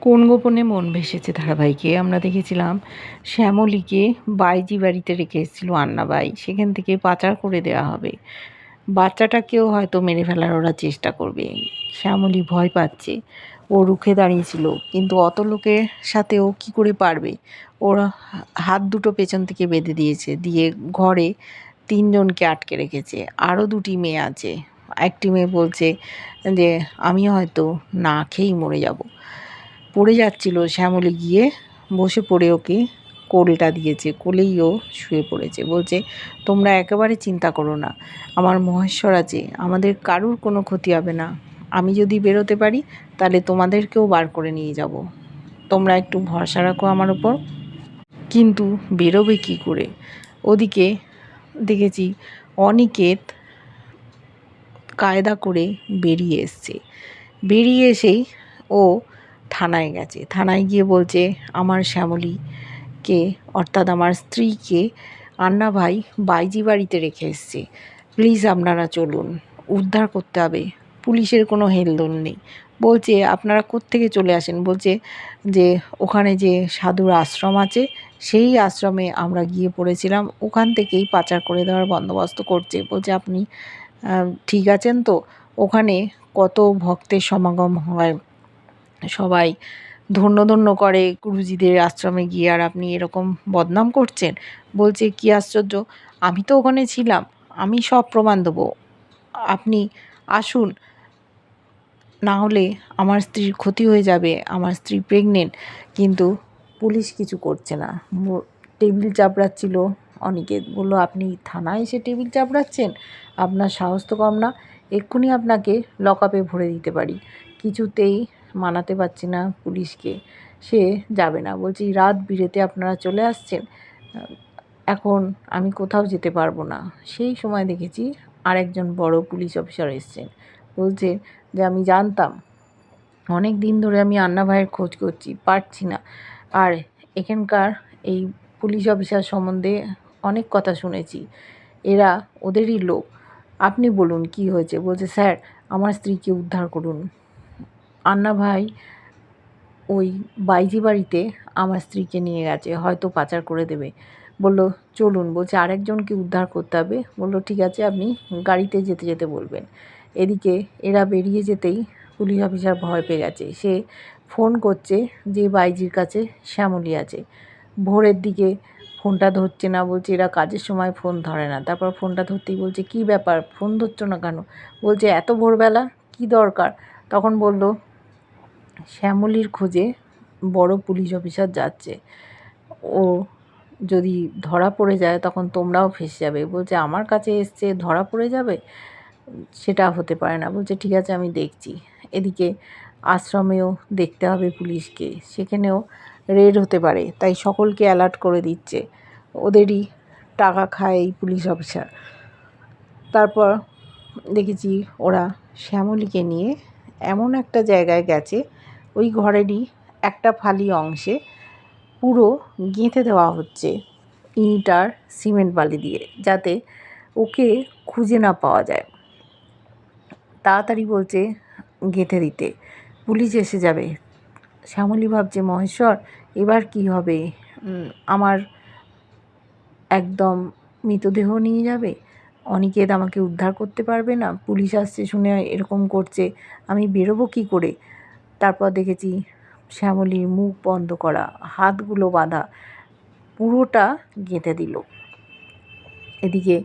কোন গোপনে মন ভেসেছে ধারাবাহিকে? আমরা দেখেছিলাম শ্যামলীকে বাইজি বাড়িতে রেখে এসেছিল আন্নাবাই। সেখান থেকে পাচার করে দেওয়া হবে। বাচ্চাটাকেও হয়তো মেরে ফেলার ওরা চেষ্টা করবে। শ্যামলী ভয় পাচ্ছে। ও রুখে দাঁড়িয়েছিল। কিন্তু অত লোকের সাথে ও কী করে পারবে? ওরা হাত দুটো পেছন থেকে বেঁধে দিয়েছে। দিয়ে ঘরে তিনজনকে আটকে রেখেছে। আরও দুটি মেয়ে আছে। একটি মেয়ে বলছে যে আমি হয়তো না খেয়েই মরে যাব। পড়ে যাচ্ছিল শ্যামলী গিয়ে, বসে পড়ে ওকে কোলটা দিয়েছে, কোলেই ও শুয়ে পড়েছে। বলছে, তোমরা একেবারে চিন্তা করো না, আমার মহেশ্বর আছে, আমাদের কারুর কোনো ক্ষতি হবে না। আমি যদি বেরোতে পারি, তাহলে তোমাদেরকেও বার করে নিয়ে যাব। তোমরা একটু ভরসা রাখো আমার ওপর। কিন্তু বেরোবে কী করে? ওদিকে দেখেছি অনিকেত কায়দা করে বেরিয়ে এসছে। বেরিয়ে এসেই ও থানায় গেছে। থানায় গিয়ে বলছে, আমার শ্যামলীকে, অর্থাৎ আমার স্ত্রীকে আন্না ভাই বাইজি বাড়িতে রেখে এসছে। প্লিজ আপনারা চলুন, উদ্ধার করতে হবে। পুলিশের কোনো হেলদোল নেই। বলছে, আপনারা কোত্থেকে চলে আসেন? বলছে যে, ওখানে যে সাধুর আশ্রম আছে, সেই আশ্রমে আমরা গিয়ে পড়েছিলাম। ওখান থেকেই পাচার করে দেওয়ার বন্দোবস্ত করছে। বলছে, আপনি ঠিক আছেন তো? ওখানে কত ভক্তের সমাগম হয়? সবাই ধন্য ধন্য করে গুরুজিদের আশ্রমে গিয়ে আর আপনি এরকম বদনাম করছেন। বলছে, কি আশ্চর্য, আমি তো ওখানে ছিলাম, আমি সব প্রমাণ দেবো। আপনি আসুন, না হলে আমার স্ত্রীর ক্ষতি হয়ে যাবে, আমার স্ত্রী প্রেগনেন্ট কিন্তু পুলিশ কিছু করছে না। টেবিল চাপড়াচ্ছিল অনেকে, বলল, আপনি থানায় এসে টেবিল চাপড়াচ্ছেন? আপনার সাহস তো কম না, এক্ষুনি আপনাকে লকআপে ভরে দিতে পারি। কিছুতেই মানাতে পারছি না পুলিশকে, সে যাবে না। বলছি, রাত বিরেতে আপনারা চলে আসছেন, এখন আমি কোথাও যেতে পারব না। সেই সময় দেখেছি আরেকজন বড় পুলিশ অফিসার এসছেন। বলছে যে, আমি জানতাম, অনেক দিন ধরে আমি আন্না ভাইয়ের খোঁজ করছি, পারছি না। আর এখানকার এই পুলিশ অফিসার সম্বন্ধে অনেক কথা শুনেছি। এরা ওদেরই লোক। আপনি বলুন কি হয়েছে? বলছে, স্যার, আমার স্ত্রীকে উদ্ধার করুন। আন্না ভাই ওই বাইজি বাড়িতে আমার স্ত্রীকে নিয়ে গেছে, হয়তো পাচার করে দেবে। বলল, চলুন, বলছে, আরেকজনকে উদ্ধার করতে হবে। বলল, ঠিক আছে, আপনি গাড়িতে যেতে যেতে বলবেন। এদিকে এরা বেরিয়ে যেতেই পুলিশ অফিসার ভয় পেয়ে গেছে। সে ফোন করছে যে বাইজির কাছে শ্যামলি আছে। ভোরের দিকে ফোনটা ধরছে না, বলছে, এরা কাজের সময় ফোন ধরে না। তারপর ফোনটা ধরতেই বলছে, কি ব্যাপার? ফোন ধরছো না কেন? বলছে, এত ভোরবেলা? কি দরকার? তখন বলল শ্যামলির খোঁজে বড় পুলিশ অফিসার যাচ্ছে। ও যদি ধরা পড়ে যায় তখন তোমরাও ফেসে যাবে। বলছে, আমার কাছে এসছে, ধরা পড়ে যাবে? সেটা হতে পারে না। বলছে, ঠিক আছে, আমি দেখছি। এদিকে আশ্রমেও দেখতে হবে পুলিশকে। সেখানেও রেড হতে পারে, তাই সকলকে অ্যালার্ট করে দিচ্ছে। ওদেরই টাকা খায় এই পুলিশ অফিসার। তারপর দেখেছি ওরা শ্যামলীকে নিয়ে এমন একটা জায়গায় গেছে ওই ঘরেরই একটা ফালি অংশে পুরো গেঁথে দেওয়া হচ্ছে ইট আর সিমেন্ট বালি দিয়ে, যাতে ওকে খুঁজে না পাওয়া যায়। তাড়াতাড়ি বলছে, গেঁথে দিতে। পুলিশ এসে যাবে শ্যামলী ভাবছে, মহেশ্বর, এবার কি হবে? আমার একদম মৃতদেহ নিয়ে যাবে? অনিকেত আমাকে উদ্ধার করতে পারবে না? পুলিশ আসছে শুনে এরকম করছে। আমি বেরোবো কী করে? তারপর দেখেছি শ্যামলীর মুখ বন্ধ করা, হাতগুলো বাঁধা, পুরোটা গেঁথে দিল। এদিকে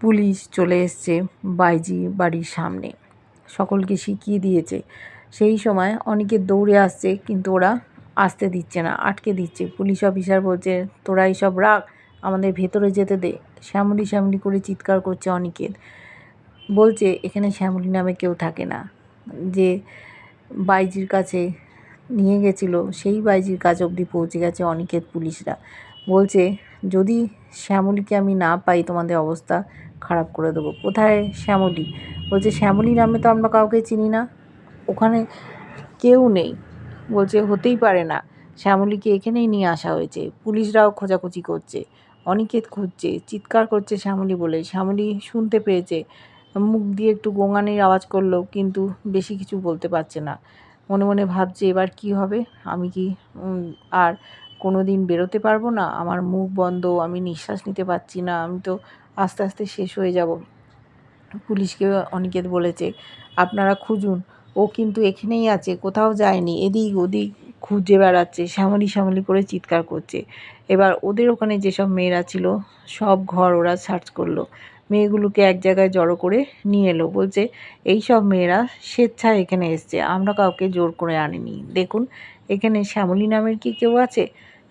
পুলিশ চলে এসছে বাইজি বাড়ির সামনে। সকলকে শিখিয়ে দিয়েছে। সেই সময় অনেকে দৌড়ে আসছে, কিন্তু ওরা আসতে দিচ্ছে না, আটকে দিচ্ছে। পুলিশ অফিসার বলছে, তোরা এইসব রাখ, আমাদের ভেতরে যেতে দে। শ্যামলি শ্যামলি করে চিৎকার করছে অনিকেত। বলছে, এখানে শ্যামলি নামে কেউ থাকে না। যে বাইজির কাছে নিয়ে গেছিল, সেই বাইজির কাজ অবধি পৌঁছে গেছে অনিকেত পুলিশরা। বলছে, যদি শ্যামলীকে আমি না পাই, তোমাদের অবস্থা খারাপ করে দেবো। কোথায় শ্যামলী? বলছে, শ্যামলী নামে তো আমরা কাউকে চিনি না। ওখানে কেউ নেই। বলছে, হতেই পারে না। শ্যামলীকে এখানেই নিয়ে আসা হয়েছে। পুলিশরাও খোঁজাখুঁজি করছে। অনিকেত খুঁজছে, চিৎকার করছে শ্যামলী বলে। শ্যামলী শুনতে পেয়েছে মুখ দিয়ে একটু গোঙানির আওয়াজ করল কিন্তু বেশি কিছু বলতে পারছে না। মনে মনে ভাবছে, এবার কি হবে? আমি কি আর কোনো দিন বেরোতে পারব না? আমার মুখ বন্ধ, আমি নিঃশ্বাস নিতে পারছি না, আমি তো আস্তে আস্তে শেষ হয়ে যাব। পুলিশকে অনিকেত বলেছে, আপনারা খুঁজুন, ও কিন্তু এখানেই আছে, কোথাও যায়নি, এদিক ওদিক খুঁজে বেড়াচ্ছে, শ্যামলি শ্যামলি করে চিৎকার করছে। এবার ওদের ওখানে যেসব মেয়েরা ছিল, সব ঘর ওরা সার্চ করল। মেয়েগুলোকে এক জায়গায় জড়ো করে নিয়ে এলো। বলছে, এই সব মেয়েরা স্বেচ্ছায় এখানে এসছে। আমরা কাউকে জোর করে আনিনি। দেখুন, এখানে শ্যামলী নামের কি কেউ আছে?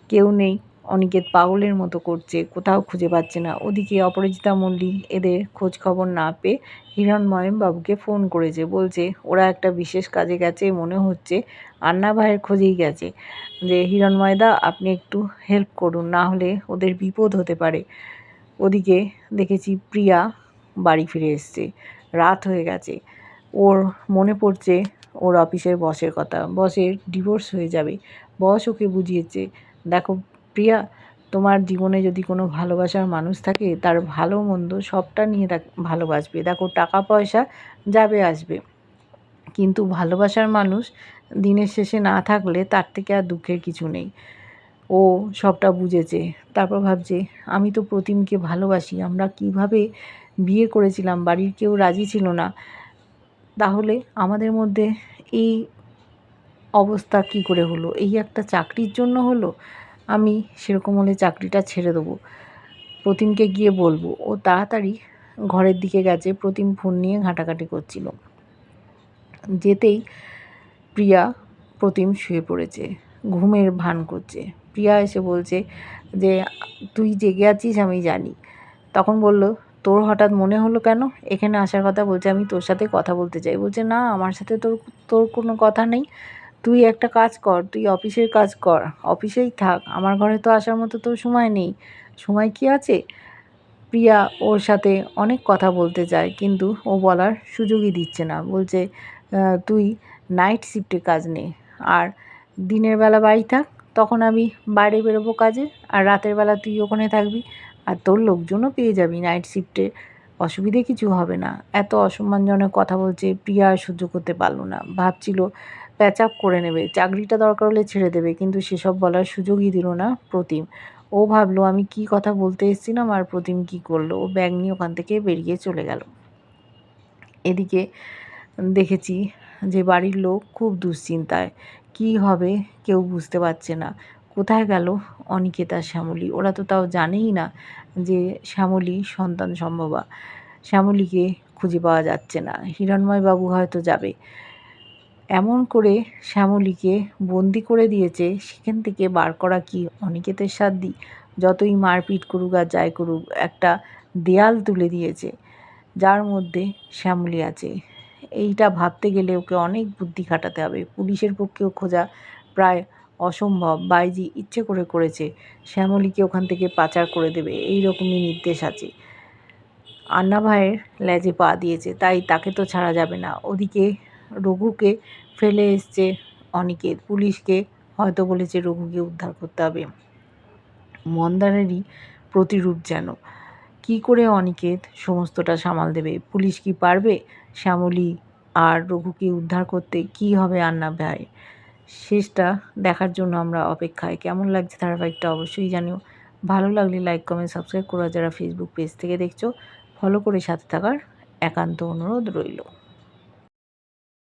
কেউ নেই। অনিকেত পাগলের মতো করছে। কোথাও খুঁজে পাচ্ছে না। ওদিকে অপরাজিতা মল্লিক এদের খোঁজ খবর না পেয়ে হিরণময় বাবুকে ফোন করেছে। বলছে, ওরা একটা বিশেষ কাজে গেছে। মনে হচ্ছে আন্না ভাইয়ের খোঁজেই গেছে। যে হিরণময়দা আপনি একটু হেল্প করুন। না হলে ওদের বিপদ হতে পারে। ওদিকে দেখেছি প্রিয়া বাড়ি ফিরে এসছে। রাত হয়ে গেছে। ওর মনে পড়ছে ওর অফিসের বসের কথা। বসের ডিভোর্স হয়ে যাবে। বস ওকে বুঝিয়েছে, দেখো প্রিয়া, তোমার জীবনে যদি কোনো ভালোবাসার মানুষ থাকে, তার ভালো মন্দ সবটা নিয়ে দেখ ভালোবাসবে। দেখো টাকা পয়সা যাবে আসবে। কিন্তু ভালোবাসার মানুষ দিনের শেষে না থাকলে তার থেকে আর দুঃখের কিছু নেই। ও সবটা বুঝেছে। তারপর ভাবছে, আমি তো প্রতিমকে ভালোবাসি, আমরা কীভাবে বিয়ে করেছিলাম? বাড়ির কেউ রাজি ছিল না। তাহলে আমাদের মধ্যে এই অবস্থা কি করে হলো? এই একটা চাকরির জন্য হলো? আমি সেরকম হলে চাকরিটা ছেড়ে দেবো। প্রতিমকে গিয়ে বলব। ও তাড়াতাড়ি ঘরের দিকে গেছে, প্রতিম ফোন নিয়ে ঘাঁটাঘাঁটি করছিল। যেতেই প্রিয়া প্রতিম শুয়ে পড়েছে, ঘুমের ভান করছে। প্রিয়া এসে বলছে যে, তুই জেগে আছিস, আমি জানি। তখন বলল, তোর হঠাৎ মনে হলো কেন? এখানে আসার কথা বলছে, আমি তোর সাথে কথা বলতে চাই। বলছে, না, আমার সাথে তোর তোর কোনো কথা নেই। তুই একটা কাজ কর, তুই অফিসের কাজ কর। অফিসেই থাক, আমার ঘরে তো আসার মতো তোর সময় নেই। সময় কি আছে? প্রিয়া ওর সাথে অনেক কথা বলতে চায় কিন্তু ও বলার সুযোগই দিচ্ছে না। বলছে তুই নাইট শিফটে কাজ নে, আর দিনের বেলা বাড়ি থাক তখন আমি বাইরে বেরোবো কাজে, আর রাতের বেলা তুই ওখানে থাকবি, আর তোর লোকজনও পেয়ে যাবি নাইট শিফটে অসুবিধে কিছু হবে না। এত অসম্মানজনক কথা বলছে প্রিয়া আর সহ্য করতে পারল না। ভাবছিল প্যাচ আপ করে নেবে। চাকরিটা দরকার হলে ছেড়ে দেবে। কিন্তু সেসব বলার সুযোগই দিল না প্রতিম। ও ভাবলো, আমি কি কথা বলতে এসেছিলাম আর প্রতিম কি করল? ও ব্যাগ নিয়ে ওখান থেকে বেরিয়ে চলে গেল। এদিকে দেখেছি যে বাড়ির লোক খুব দুশ্চিন্তায়। কি হবে কেউ বুঝতে পারছে না। কোথায় গেল অনিকেতা, শ্যামলী? ওরা তো তাও জানেই না যে শ্যামলী সন্তান সম্ভবা। শ্যামলীকে খুঁজে পাওয়া যাচ্ছে না। হিরণময় বাবু হয়তো যাবে। এমন করে শ্যামলীকে বন্দি করে দিয়েছে, সেখান থেকে বার করা কি অনিকেতের সাধ্যি যতই মারপিট করুক আর যাই করুক, একটা দেয়াল তুলে দিয়েছে, যার মধ্যে শ্যামলী আছে। এইটা ভাবতে গেলে ওকে অনেক বুদ্ধি খাটাতে হবে। পুলিশের পক্ষেও খোঁজা প্রায় অসম্ভব। বাইজি ইচ্ছে করে করেছে, শ্যামলীকে ওখান থেকে পাচার করে দেবে এই রকমই নির্দেশ আছে। আন্না ভাইয়ের লেজে পা দিয়েছে, তাই তাকে তো ছাড়া যাবে না। ওদিকে রঘুকে ফেলে এসছে অনিকেত। পুলিশকে হয়তো বলেছে রঘুকে উদ্ধার করতে হবে। মন্দারেরই প্রতিরূপ যেন। কি করে অনিকেত সমস্তটা সামাল দেবে? পুলিশ কি পারবে? শ্যামলী, আর রঘুকে উদ্ধার করতে কি হবে আন্না ভাই? শেষটা দেখার জন্য আমরা অপেক্ষায়। কেমন লাগছে ধারাবাহিকটা অবশ্যই জানিও। ভালো লাগলে লাইক কমেন্ট সাবস্ক্রাইব করা যারা ফেসবুক পেজ থেকে দেখছ ফলো করে সাথে থাকার একান্ত অনুরোধ রইল।